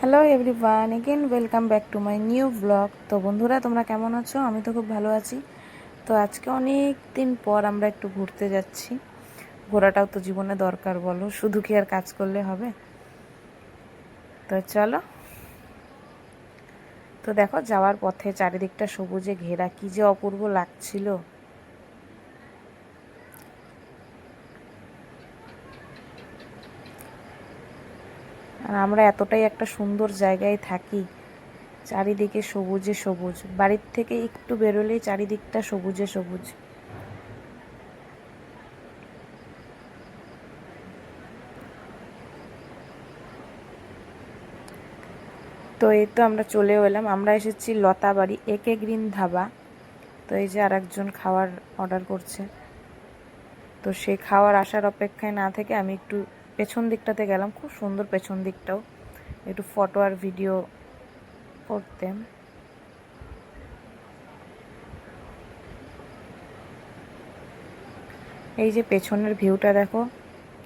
Hello everyone again welcome back to my new blog তো বন্ধুরা, তোমরা কেমন আছো? আমি তো খুব ভালো আছি। তো আজকে অনেক দিন পর আমরা একটু ঘুরতে যাচ্ছি। ঘোরাটাও তো জীবনে দরকার, বলো। শুধু কি আর কাজ করলে হবে? তো চলো। তো দেখো, যাওয়ার পথে চারিদিকটা সবুজে ঘেরা। কি যে অপূর্ব লাগছিল। আর আমরা এতটাই একটা সুন্দর জায়গায় থাকি, চারিদিকে সবুজে সবুজ। বাড়ির থেকে একটু বেরোলেই চারিদিকটা সবুজে সবুজ। তো এই তো আমরা চলেও এলাম। আমরা এসেছি লতা লতাবাড়ি, একে গ্রিন ধাবা। তো এই যে আর একজন খাওয়ার অর্ডার করছে। তো সে খাওয়ার আসার অপেক্ষায় না থেকে আমি একটু পেছন দিকটাতে গেলাম, খুব সুন্দর পেছন দিকটাও। একটু ফটো আর ভিডিও করতে। এই যে পেছনের ভিউটা দেখো,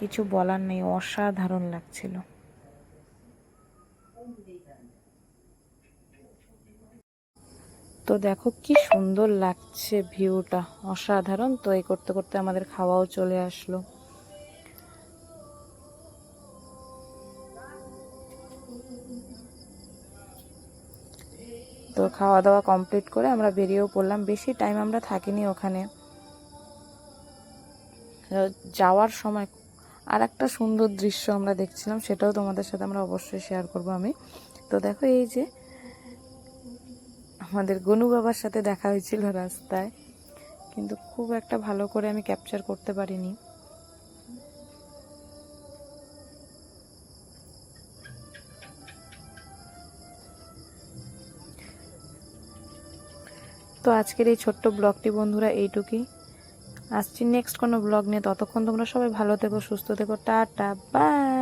কিছু বলার নেই, অসাধারণ লাগছিল। তো দেখো কি সুন্দর লাগছে ভিউটা অসাধারণ। তো এই করতে করতে আমাদের খাওয়াও চলে আসলো। তো খাওয়া দাওয়া কমপ্লিট করে আমরা বেরিয়েও পড়লাম। বেশি টাইম আমরা থাকিনি ওখানে। যাওয়ার সময় আর একটা সুন্দর দৃশ্য আমরা দেখছিলাম, সেটাও তোমাদের সাথে আমরা অবশ্যই শেয়ার করব আমি। তো দেখো এই যে আমাদের গনু বাবার সাথে দেখা হয়েছিল রাস্তায়, কিন্তু খুব একটা ভালো করে আমি ক্যাপচার করতে পারিনি। তো আজকের এই ছোট্ট ব্লগটি বন্ধুরা এইটুকুই। আসছি নেক্সট কোনো ব্লগ নিয়ে। ততক্ষণ তোমরা সবাই ভালো থেকো, সুস্থ থেকো, টাটা বাই